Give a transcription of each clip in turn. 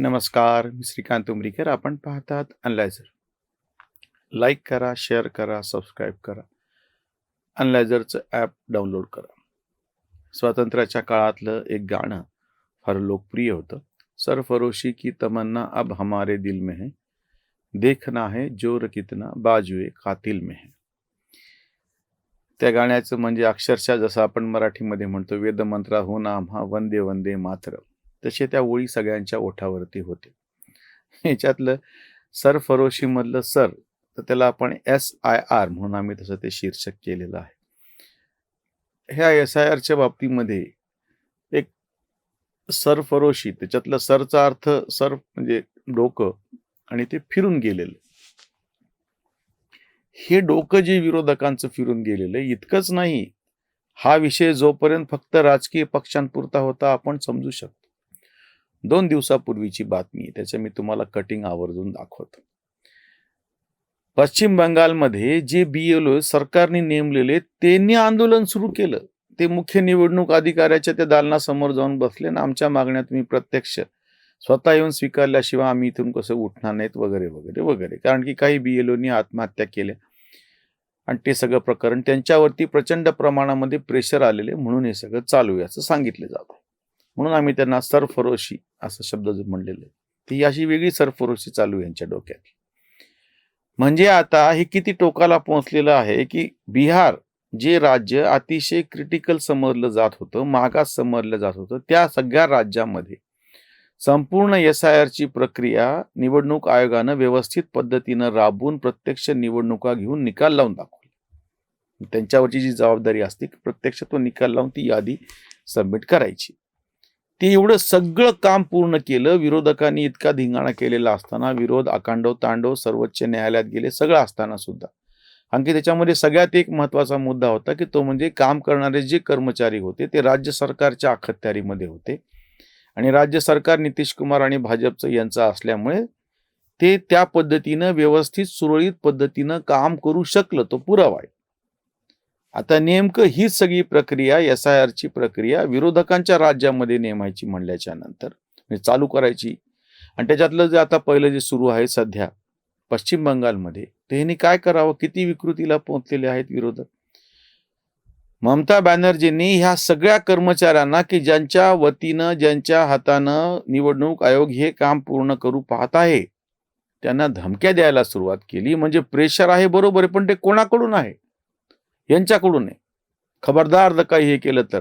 नमस्कार मी श्रीकांत उमरीकर. आपण पाहतात अनलायझर लाईक करा शेअर करा सबस्क्राईब करा. अनलायझरचं ॲप डाउनलोड करा. स्वातंत्र्याच्या काळातलं एक गाणं फार लोकप्रिय होतं. सरफरोशी की तमन्ना अब हमारे दिल में है. देखना है जोर कितना बाजुए कातिल में है. त्या गाण्याचं म्हणजे अक्षरशः जसं आपण मराठीमध्ये म्हणतो वेदमंत्रा हो आम्हा वंदे वंदे मात्र तसे त्या ओळी सगळ्यांच्या ओठावरती होते. ह्याच्यातलं सरफरोशीमधलं सर तर त्याला आपण एस आय आर म्हणून आम्ही तसं ते शीर्षक केलेलं आहे. ह्या एस आय आरच्या बाबतीमध्ये एक सरफरोशी त्याच्यातलं सरचा अर्थ सर म्हणजे डोकं आणि ते फिरून गेलेलं. हे डोकं जे विरोधकांचं फिरून गेलेलं इतकंच नाही. हा विषय जोपर्यंत फक्त राजकीय पक्षांपुरता होता आपण समजू शकतो. दोन दिवसापूर्वीची बातमी त्याचं मी तुम्हाला कटिंग आवर्जून दाखवतो. पश्चिम बंगालमध्ये जे बीएलओ सरकारने नेमलेले त्यांनी आंदोलन सुरू केलं. ते मुख्य निवडणूक अधिकाऱ्याच्या त्या दालनासमोर जाऊन बसले ना आमच्या मागण्या तुम्ही प्रत्यक्ष स्वतः येऊन स्वीकारल्याशिवाय आम्ही इथून कसं उठणार नाहीत वगैरे वगैरे वगैरे. कारण की काही बीएलओनी आत्महत्या केल्या. आणि ते सगळं प्रकरण त्यांच्यावरती प्रचंड प्रमाणामध्ये प्रेशर आलेले म्हणून हे सगळं चालू आहे असं सांगितलं जातं म्हणून आम्ही त्यांना सरफरोशी असं शब्द जो म्हणलेले ती अशी वेगळी सरफरोशी चालू आहे यांच्या डोक्यात. म्हणजे आता हे किती टोकाला पोहोचलेलं आहे की बिहार जे राज्य अतिशय क्रिटिकल समजलं जात होतं मागास समजलं जात होतं त्या सगळ्या राज्यामध्ये संपूर्ण एस आय आरची प्रक्रिया निवडणूक आयोगानं व्यवस्थित पद्धतीनं राबवून प्रत्यक्ष निवडणुका घेऊन निकाल लावून दाखवले. त्यांच्यावरची जी जबाबदारी असते प्रत्यक्ष तो निकाल लावून ती यादी सबमिट करायची. ते एवढं सगळं काम पूर्ण केलं विरोधकांनी इतका धिंगाणा केलेला असताना विरोध आकांडव तांडव सर्वोच्च न्यायालयात गेले सगळं असताना सुद्धा. आणखी त्याच्यामध्ये सगळ्यात एक महत्त्वाचा मुद्दा होता की तो म्हणजे काम करणारे जे कर्मचारी होते ते राज्य सरकारच्या अखत्यारीमध्ये होते. आणि राज्य सरकार नितीश कुमार आणि भाजपचं यांचं असल्यामुळे ते त्या पद्धतीनं व्यवस्थित सुरळीत पद्धतीनं काम करू शकलं तो पुरावा आहे. आता नेमकं हीच सगळी प्रक्रिया एस आय आरची प्रक्रिया विरोधकांच्या राज्यामध्ये नेमायची म्हणल्याच्या नंतर म्हणजे चालू करायची. आणि त्याच्यातलं जे आता पहिलं जे सुरू आहे सध्या पश्चिम बंगालमध्ये त्यांनी ह्यांनी काय करावं? किती विकृतीला पोहोचलेले आहेत विरोधक? ममता बॅनर्जींनी ह्या सगळ्या कर्मचाऱ्यांना की ज्यांच्या वतीनं ज्यांच्या हातानं निवडणूक आयोग हे काम पूर्ण करू पाहत आहे त्यांना धमक्या द्यायला सुरुवात केली. म्हणजे प्रेशर आहे बरोबर आहे पण ते कोणाकडून आहे? यांच्याकडून आहे. खबरदार जर काही हे केलं तर.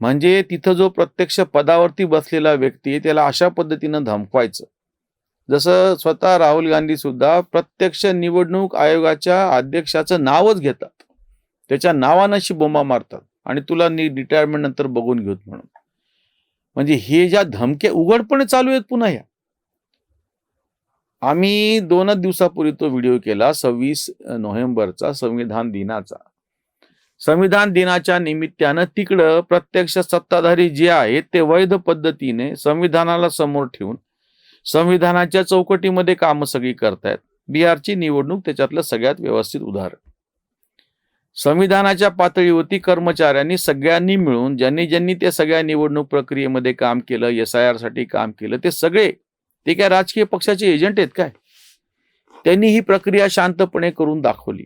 म्हणजे तिथं जो प्रत्यक्ष पदावरती बसलेला व्यक्ती आहे त्याला अशा पद्धतीनं धमकवायचं. जसं स्वतः राहुल गांधी सुद्धा प्रत्यक्ष निवडणूक आयोगाच्या अध्यक्षाचं नावच घेतात. त्याच्या नावानं अशी बोंबा मारतात. आणि तुला रिटायरमेंट नंतर बघून घेऊत म्हणून. म्हणजे हे ज्या धमक्या उघडपणे चालू आहेत पुन्हा ह्या. आम्ही दोनच दिवसापूर्वी तो व्हिडिओ केला सव्वीस नोव्हेंबरचा संविधान दिनाचा. संविधान दिनाच्या निमित्तानं तिकडं प्रत्यक्ष सत्ताधारी जे आहेत ते वैध पद्धतीने संविधानाला समोर ठेवून संविधानाच्या चौकटीमध्ये कामं सगळी करतायत. बिहारची निवडणूक त्याच्यातलं सगळ्यात व्यवस्थित उदाहरण. संविधानाच्या पातळीवरती कर्मचाऱ्यांनी सगळ्यांनी मिळून ज्यांनी ज्यांनी त्या सगळ्या निवडणूक प्रक्रियेमध्ये काम केलं एस आय आरसाठी काम केलं ते सगळे ते काय राजकीय पक्षाचे एजंट आहेत काय? त्यांनी ही प्रक्रिया शांतपणे करून दाखवली.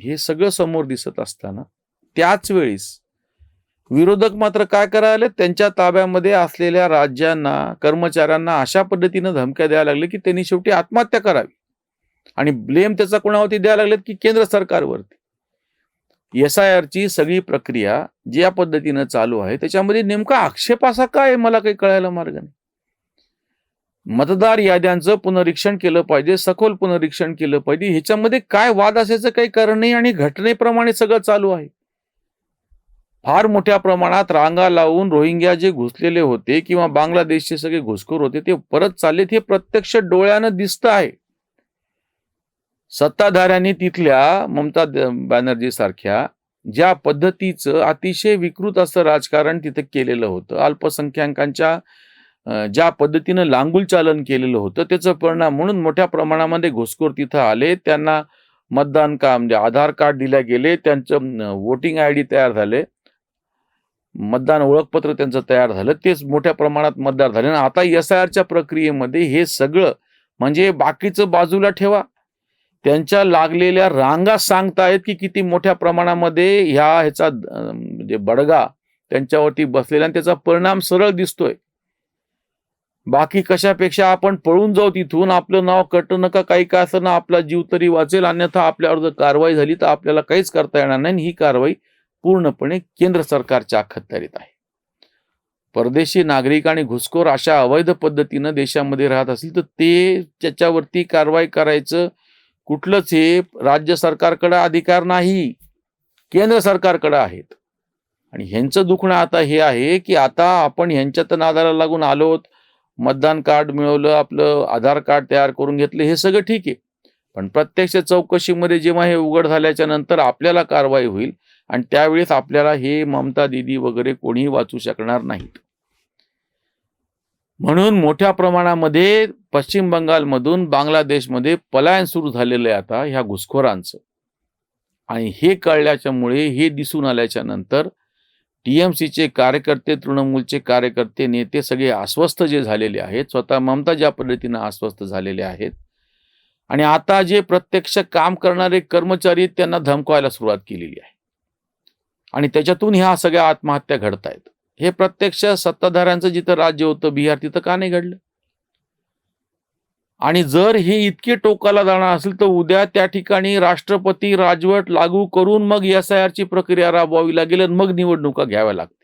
हे सगळं समोर दिसत असताना त्याच वेळेस विरोधक मात्र काय करायला त्यांच्या ताब्यामध्ये असलेल्या राज्यांना कर्मचाऱ्यांना अशा पद्धतीनं धमक्या द्यायला लागले की त्यांनी शेवटी आत्महत्या करावी. आणि ब्लेम त्याचा कोणावरती द्यायला लागलेत की केंद्र सरकारवरती? एस आय आरची सगळी प्रक्रिया ज्या पद्धतीनं चालू आहे त्याच्यामध्ये नेमका आक्षेप असा काय मला काही कळायला मार्ग नाही. मतदार याद्यांचं पुनरीक्षण केलं पाहिजे सखोल पुनरीक्षण केलं पाहिजे. ह्याच्यामध्ये काय वाद असायचं काही कारण नाही आणि घटनेप्रमाणे सगळं चालू आहे. फार मोठ्या प्रमाणात रांगा लावून रोहिंग्या जे घुसलेले होते किंवा बांगलादेशचे सगळे घुसखोर होते ते परत चाललेत हे प्रत्यक्ष डोळ्यानं दिसत आहे. सत्ताधाऱ्यांनी तिथल्या ममता बॅनर्जी सारख्या ज्या पद्धतीचं अतिशय विकृत असं राजकारण तिथं केलेलं होतं. अल्पसंख्याकांच्या ज्या पद्धतीनं लांगुल चालन केलेलं होतं त्याचं परिणाम म्हणून मोठ्या प्रमाणामध्ये घुसखोर तिथं आले. त्यांना मतदान का म्हणजे आधार कार्ड दिल्या गेले त्यांचं वोटिंग आय डी तयार झाले. मतदान ओळखपत्र त्यांचं तयार झालं. तेच मोठ्या प्रमाणात मतदार झाले. आणि आता एस आय आरच्या प्रक्रियेमध्ये हे सगळं म्हणजे बाकीचं बाजूला ठेवा. त्यांच्या लागलेल्या रांगा सांगतायत की किती मोठ्या प्रमाणामध्ये ह्या ह्याचा म्हणजे बडगा त्यांच्यावरती बसलेला आणि त्याचा परिणाम सरळ दिसतोय. बाकी कशापेक्षा आपण पळून जाऊ तिथून. आपलं नाव कट नका काही का असं ना आपला जीव तरी वाचेल. अन्यथा आपल्यावर जर कारवाई झाली तर आपल्याला काहीच करता येणार नाही आणि ही कारवाई पूर्णपणे केंद्र सरकारच्या अखत्यारीत आहे. परदेशी नागरिक आणि घुसखोर अशा अवैध पद्धतीनं देशामध्ये राहत असतील तर ते त्याच्यावरती कारवाई करायचं कुठलंच हे राज्य सरकारकडे अधिकार नाही. केंद्र सरकारकडे आहेत. आणि ह्यांचं दुखणं आता हे आहे की आता आपण ह्यांच्यात नादाला लागून आलोत मतदान कार्ड मिळवलं आपलं आधार कार्ड तयार करून घेतलं हे सगळं ठीक आहे. पण प्रत्यक्ष चौकशीमध्ये जेव्हा हे उघड झाल्याच्यानंतर आपल्याला कारवाई होईल आणि त्यावेळेस आपल्याला हे ममता दिदी वगैरे कोणीही वाचू शकणार नाहीत. म्हणून मोठ्या प्रमाणामध्ये पश्चिम बंगालमधून बांगलादेशमध्ये पलायन सुरू झालेलं आहे आता ह्या घुसखोरांचं. आणि हे कळल्याच्यामुळे हे दिसून आल्याच्यानंतर टीएमसीचे कार्यकर्ते तृणमूलचे कार्यकर्ते नेते सगळे अस्वस्थ जे झालेले आहेत स्वतः ममता ज्या पद्धतीनं अस्वस्थ झालेले आहेत आणि आता जे प्रत्यक्ष काम करणारे कर्मचारी त्यांना धमकवायला सुरुवात केलेली आहे. आणि त्याच्यातून ह्या सगळ्या आत्महत्या घडत आहेत हे प्रत्यक्ष सत्ताधाऱ्यांचं जिथं राज्य होतं बिहार तिथं का नाही घडलं? आणि जर हे इतके टोकाला जाणार असेल तर उद्या त्या ठिकाणी राष्ट्रपती राजवट लागू करून मग एस आय आरची प्रक्रिया राबवावी लागेल आणि मग निवडणुका घ्याव्या लागतील.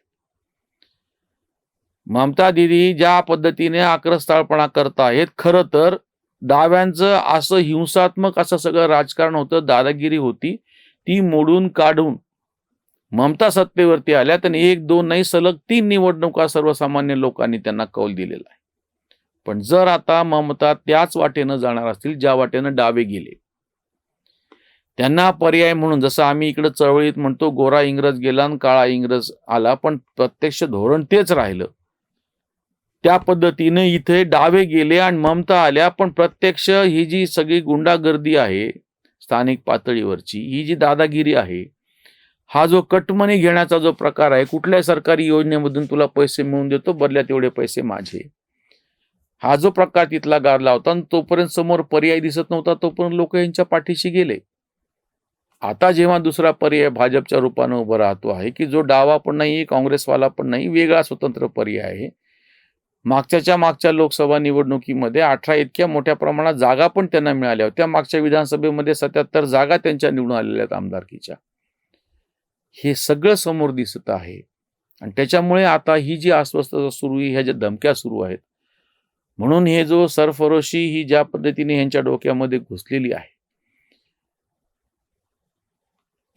ममता दिदी ज्या पद्धतीने आक्रस्ताळपणा करत आहेत खरं तर डाव्यांचं असं हिंसात्मक असं सगळं राजकारण होतं दादागिरी होती ती मोडून काढून ममता सत्तेवरती आल्या आणि एक दोन नाही सलग तीन निवडणुका सर्वसामान्य लोकांनी त्यांना कौल दिलेला आहे. पण जर आता ममता त्याच वाटेनं जाणार असतील ज्या वाटेनं डावे गेले. त्यांना पर्याय म्हणून जसं आम्ही इकडे चळवळीत म्हणतो गोरा इंग्रज गेला आणि काळा इंग्रज आला पण प्रत्यक्ष धोरण तेच राहिलं. त्या पद्धतीने इथे डावे गेले आणि ममता आल्या पण प्रत्यक्ष ही जी सगळी गुंडागर्दी आहे स्थानिक पातळीवरची ही जी दादागिरी आहे हा जो कटमनी घेण्याचा जो प्रकार आहे कुठल्या सरकारी योजनेमधून तुला पैसे मिळवून देतो बदल्यात तेवढे पैसे माझे. हा जो प्रकार तिथला गारला होता आणि तोपर्यंत समोर पर्याय दिसत नव्हता तोपर्यंत लोक यांच्या पाठीशी गेले. आता जेव्हा दुसरा पर्याय भाजपच्या रूपानं उभा राहतो आहे की जो डावा पण नाही काँग्रेसवाला पण नाही वेगळा स्वतंत्र पर्याय आहे. मागच्याच्या मागच्या लोकसभा निवडणुकीमध्ये अठरा इतक्या मोठ्या प्रमाणात जागा पण त्यांना मिळाल्या होत्या. मागच्या विधानसभेमध्ये सत्याहत्तर जागा त्यांच्या निवडून आलेल्या आहेत आमदारकीच्या. हे सगळं समोर दिसत आहे. आणि त्याच्यामुळे आता ही जी अस्वस्थता सुरू आहे ह्या ज्या धमक्या सुरू आहेत म्हणून हे जो सरफरोशी ही ज्या पद्धतीने यांच्या डोक्यामध्ये घुसलेली आहे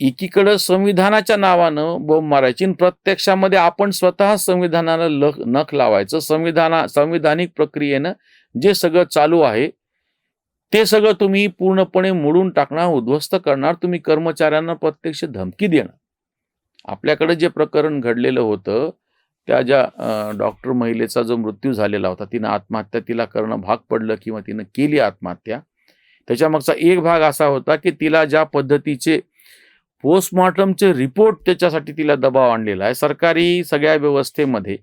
एकीकडं संविधानाच्या नावानं बोंब मारायची प्रत्यक्षामध्ये आपण स्वतः संविधानाला लख नख लावायचं संविधाना संविधानिक प्रक्रियेनं जे सगळं चालू आहे ते सगळं तुम्ही पूर्णपणे मोडून टाकणार उद्ध्वस्त करणार तुम्ही कर्मचाऱ्यांना प्रत्यक्ष धमकी देणार. आपल्याकडे जे प्रकरण घडलेलं होतं त्या ज्या डॉक्टर महिलेचा जो मृत्यू झालेला होता तिनं आत्महत्या तिला करणं भाग पडलं किंवा तिनं केली आत्महत्या त्याच्यामागचा एक भाग असा होता की तिला ज्या पद्धतीचे पोस्टमॉर्टमचे रिपोर्ट त्याच्यासाठी तिला दबाव आणलेला आहे. सरकारी सगळ्या व्यवस्थेमध्ये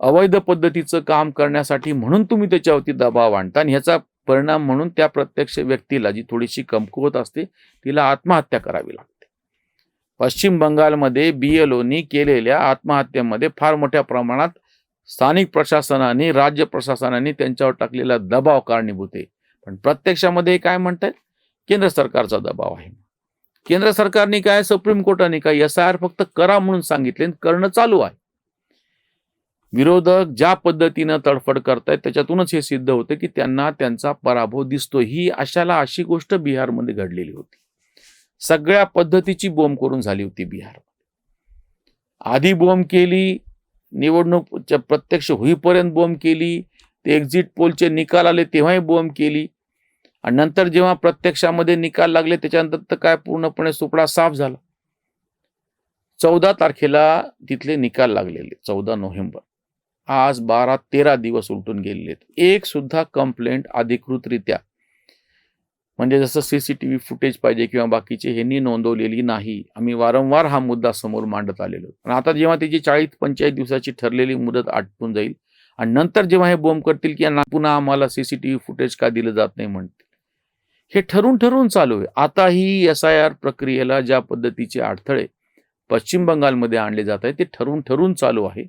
अवैध पद्धतीचं काम करण्यासाठी म्हणून तुम्ही त्याच्यावरती दबाव आणता आणि ह्याचा परिणाम म्हणून त्या प्रत्यक्ष व्यक्तीला जी थोडीशी कमकुवत असते तिला आत्महत्या करावी लागते. पश्चिम बंगालमध्ये बी एल ओनी केलेल्या आत्महत्येमध्ये फार मोठ्या प्रमाणात स्थानिक प्रशासनाने राज्य प्रशासनाने त्यांच्यावर टाकलेला दबाव कारणीभूत आहे. पण प्रत्यक्षामध्ये काय म्हणतात केंद्र सरकारचा दबाव आहे. केंद्र सरकारने काय सुप्रीम कोर्टाने काय एस आय आर फक्त करा म्हणून सांगितले आणि करणं चालू आहे. विरोधक ज्या पद्धतीनं तडफड करतायत त्याच्यातूनच हे सिद्ध होतं की त्यांना त्यांचा पराभव दिसतो ही अशाला अशी गोष्ट बिहारमध्ये घडलेली होती. सगळ्या पद्धतीची बोंब करून झाली होती बिहार आधी बोंब केली निवडणूक प्रत्यक्ष होईपर्यंत बोंब केली ते एक्झिट पोलचे निकाल आले तेव्हाही बोंब केली. आणि नंतर जेव्हा प्रत्यक्षामध्ये निकाल लागले त्याच्यानंतर तर काय पूर्णपणे सुपडा साफ झाला. चौदा तारखेला तिथले निकाल लागलेले चौदा नोव्हेंबर. आज बारा तेरा दिवस उलटून गेलेले एक सुद्धा कंप्लेंट अधिकृतरित्या म्हणजे जसं C C T V footage पाहिजे किंवा बाकीचे ह्यांनी नोंदवलेली नाही आम्ही वारंवार हा मुद्दा समोर मांडत आलेलो पण आता जेव्हा त्याची चाळीस पंचेचाळीस दिवसाची ठरलेली मुदत आटपून जाईल आणि नंतर जेव्हा हे बोंब करतील की यांना पुन्हा आम्हाला C C T V footage का दिलं जात नाही म्हणतील. हे ठरून ठरून चालू आहे. आता ही एस आय आर प्रक्रियेला ज्या पद्धतीचे अडथळे पश्चिम बंगालमध्ये आणले जात आहे ते ठरून ठरून चालू आहे.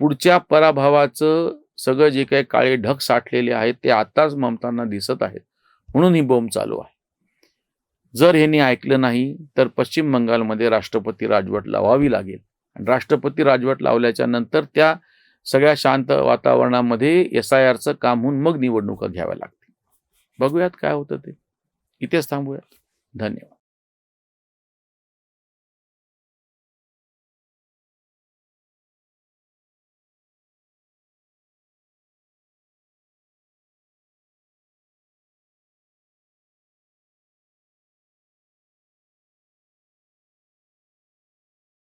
पुढच्या पराभवाचं सगळं जे काही काळे ढग साठलेले आहेत ते आताच ममतांना दिसत आहेत. म्हणून ही बोंब चालू आहे. जर ह्यांनी ऐकलं नाही तर पश्चिम बंगालमध्ये राष्ट्रपती राजवट लावावी लागेल. आणि राष्ट्रपती राजवट लावल्याच्या नंतर त्या सगळ्या शांत वातावरणामध्ये एस आय आरचं काम होऊन मग निवडणुका घ्याव्या लागतील. बघूयात काय होतं ते. इथेच थांबूयात. धन्यवाद.